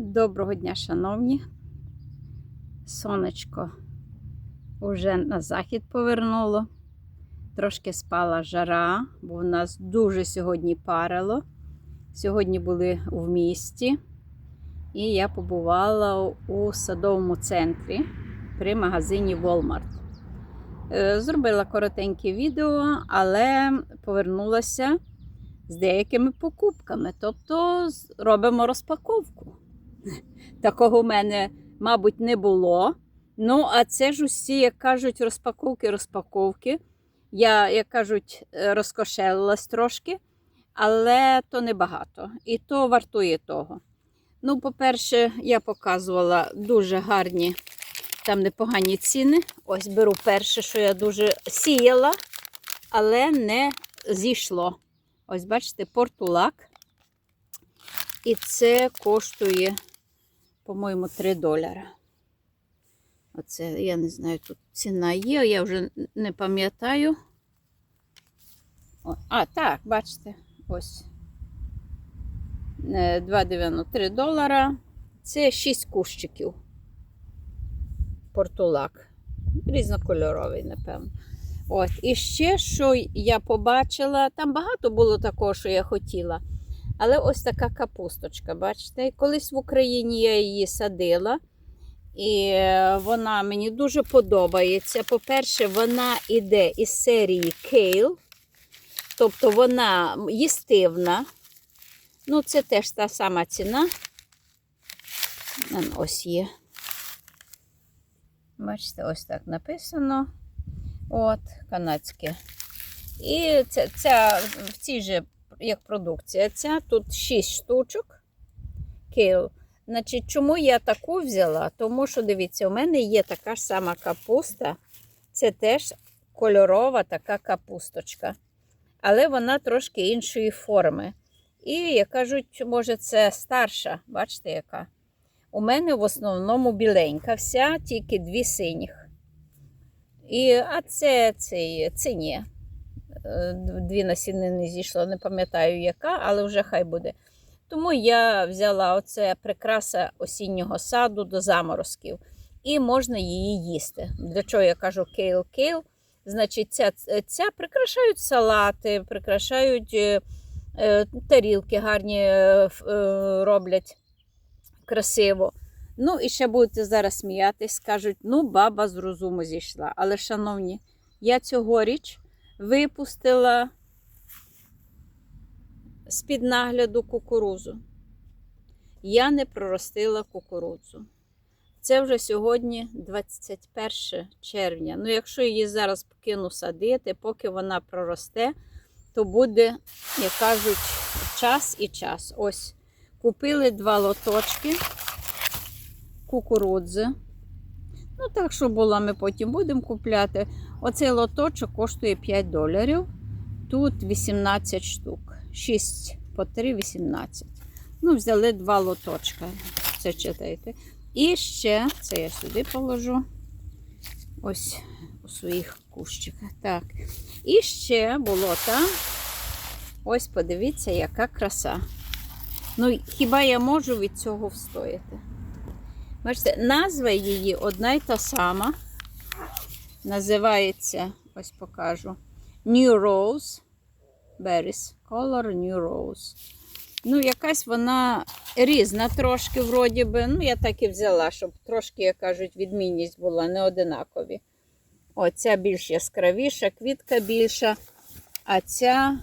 Доброго дня, шановні. Сонечко вже на захід повернуло. Трошки спала жара, бо в нас дуже сьогодні парило. Сьогодні були в місті, і я побувала у садовому центрі при магазині Walmart. Е, Зробила коротеньке відео, але повернулася з деякими покупками. Тобто робимо розпаковку. Такого в мене, мабуть, не було. Ну, а це ж усі, як кажуть, розпаковки, розпаковки. Я, як кажуть, е, розкошелилась трошки, але то небагато. І то вартує того. Ну, по-перше, я показувала дуже гарні, там непогані ціни. Ось беру перше, що я дуже сіяла, але не зійшло. Ось, бачите, портулак. І це коштує, по-моєму, 3 доляри. Оце, я не знаю, тут ціна є, я вже не пам'ятаю. А, так, бачите, ось. Е, 2,93 долара. Це 6 кущиків. Портулак. Різнокольоровий, напевно. От. І ще, що я побачила, там багато було такого, що я хотіла. Але ось така капусточка, бачите? Колись в Україні я її садила. І е, вона мені дуже подобається. По-перше, вона йде із серії Кейл. Тобто вона їстивна. Ну, це теж та сама ціна. Ось є. Бачите, ось так написано. От, канадське. І це, ця в цій же, як продукція, ця тут 6 штучок. Кейл. Значить, чому я таку взяла? Тому що, дивіться, у мене є така ж сама капуста. Це теж кольорова така капусточка. Але вона трошки іншої форми. І, як кажуть, може, це старша, бачите, яка. У мене в основному біленька вся, тільки дві синіх. І, а це, це, це ні. Е, Дві насінини зійшло, не пам'ятаю, яка, але вже хай буде. Тому я взяла оце прикраса осіннього саду до заморозків. І можна її їсти. Для чого я кажу кейл-кейл? Значить, ця, ця прикрашають салати, прикрашають е, е, тарілки гарні е, е, роблять красиво. Ну, і ще будете зараз сміятись, скажуть, ну, баба з розуму зійшла. Але, шановні, я цьогоріч випустила з-під нагляду кукурузу. Я не проростила кукурудзу. Це вже сьогодні 21 червня. Ну, якщо її зараз покину садити, поки вона проросте, то буде, як кажуть, час і час. Ось купили два лоточки кукурудзи. Ну, так, що була, ми потім будемо купляти. Оцей лоточок коштує 5 доларів. Тут 18 штук. 6 по 3 18. Ну, взяли два лоточка. Це читайте. І ще, це я сюди положу. Ось у своїх кущиках. Так. І ще болота. Ось подивіться, яка краса. Ну, хіба я можу від цього встояти? Бачите, назва її одна й та сама. Називається, ось покажу. New Rose Berries. Color New Rose. Ну, якась вона різна трошки, вроді би. Ну, я так і взяла, щоб трошки, як кажуть, відмінність була не одинакові. О, ця більш яскравіша, квітка більша, а ця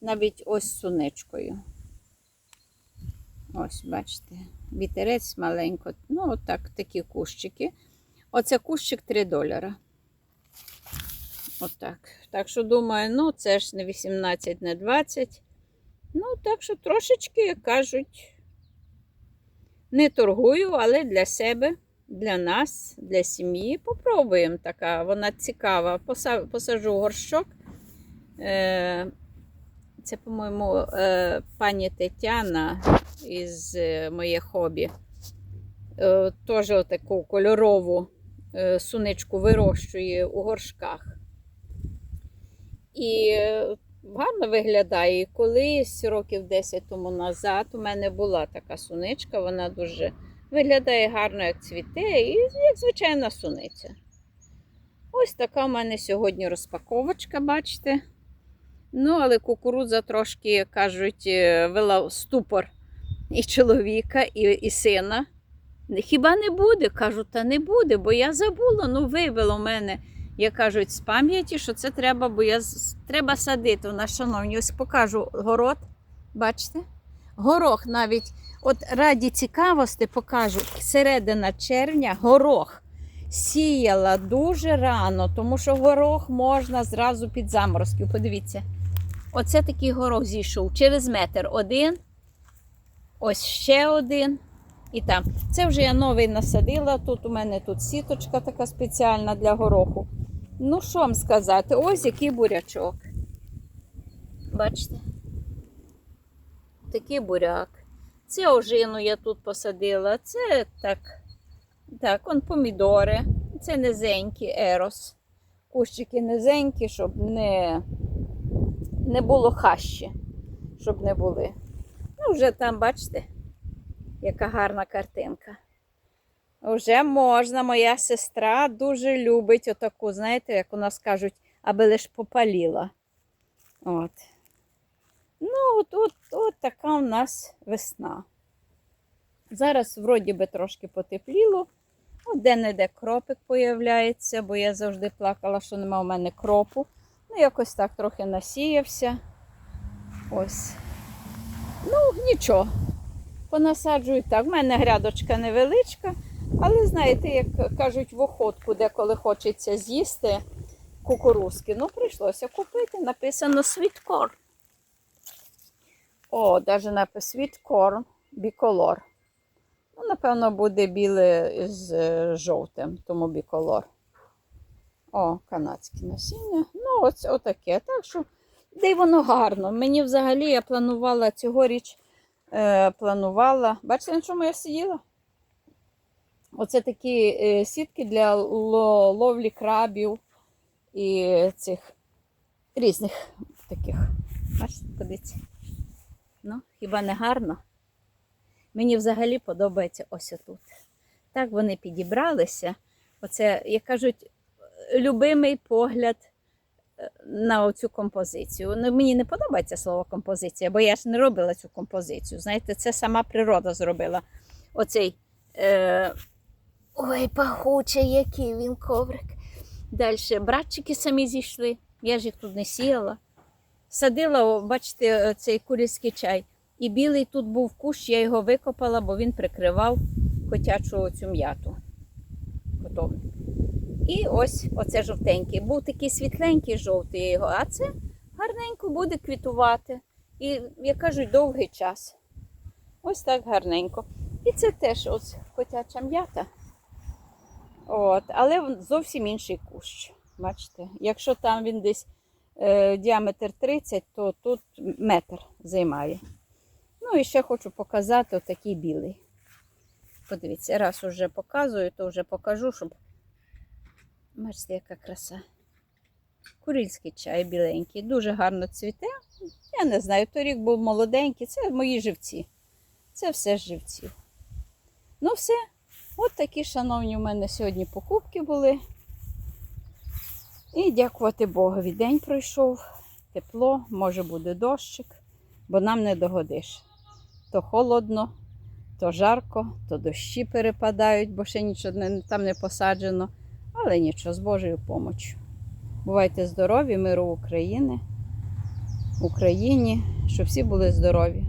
навіть ось з суничкою. Ось, бачите, вітерець маленько. Ну, отак, такі кущики. Оце кущик 3 долара. Отак. Так що думаю, ну це ж не 18, не 20. Ну, так що трошечки, як кажуть, не торгую, але для себе, для нас, для сім'ї. Попробуємо така. Вона цікава. Посажу горщок. Е, Це, по-моєму, е, пані Тетяна із е, моє хобі. Теж таку кольорову суничку вирощує у горшках. І е, гарно виглядає. І колись, років 10 тому назад, у мене була така суничка, вона дуже виглядає гарно, як цвіте, і як звичайна суниця. Ось така в мене сьогодні розпаковочка, бачите. Ну, але кукурудза трошки, кажуть, е, вела ступор і чоловіка, і, і сина. Хіба не буде? Кажу, та не буде, бо я забула, ну вивело мене, як кажуть, з пам'яті, що це треба, бо я треба садити. Вона, шановні, ось покажу город. Бачите? Горох навіть, от раді цікавості покажу, середина червня горох сіяла дуже рано, тому що горох можна зразу під заморозків. Подивіться. Оце такий горох зійшов через метр один, ось ще один. І там. Це вже я новий насадила. Тут у мене тут сіточка така спеціальна для гороху. Ну, що вам сказати? Ось який бурячок. Бачите? Такий буряк. Це ожину я тут посадила. Це так. Так, он помідори. Це низенькі ерос. Кущики низенькі, щоб не, не було хащі. Щоб не були. Ну, вже там, бачите, яка гарна картинка. Вже можна, моя сестра дуже любить отаку, знаєте, як у нас кажуть, аби лиш попаліла. От. Ну, от, от, от така у нас весна. Зараз, вроді би, трошки потепліло. От де-не-де кропик появляється, бо я завжди плакала, що нема у мене кропу. Ну, якось так трохи насіявся. Ось. Ну, нічого. Понасаджую так. У мене грядочка невеличка, але знаєте, як кажуть, в охотку, деколи хочеться з'їсти кукурузки. Ну, прийшлося купити. Написано світкор. О, навіть напис світкор, біколор. Ну, напевно, буде біле з е, жовтим, тому біколор. О, канадське насіння. Ну, ось отаке. Так що, де воно гарно. Мені взагалі я планувала цьогоріч е, планувала. Бачите, на чому я сиділа? Оце такі е, сітки для ловлі крабів і цих різних таких. Бачите, подивіться. Ну, хіба не гарно? Мені взагалі подобається ось отут. Так вони підібралися. Оце, як кажуть, любимий погляд е, на цю композицію. Ну, мені не подобається слово композиція, бо я ж не робила цю композицію. Знаєте, це сама природа зробила. Оцей. Е... Ой, пахучий, який він коврик. Далі братчики самі зійшли. Я ж їх тут не сіяла. Садила, бачите, цей курильський чай. І білий тут був кущ, я його викопала, бо він прикривав котячу цю м'яту. Котовник. І ось оце жовтенький. Був такий світленький жовтий його, а це гарненько буде квітувати. І, як кажуть, довгий час. Ось так гарненько. І це теж ось котяча м'ята. От, але зовсім інший кущ. Бачите, якщо там він десь е, діаметр 30, то тут метр займає. Ну і ще хочу показати отакий білий. Подивіться, раз уже показую, то вже покажу, щоб. Бачите, яка краса. Курильський чай біленький, дуже гарно цвіте. Я не знаю, торік був молоденький, це мої живці. Це все з живців. Ну, все. От такі, шановні, у мене сьогодні покупки були. І дякувати Богові. День пройшов, тепло, може буде дощик, бо нам не догодиш. То холодно, то жарко, то дощі перепадають, бо ще нічого там не посаджено. Але нічого, з Божою помочю. Бувайте здорові, миру України, Україні, щоб всі були здорові.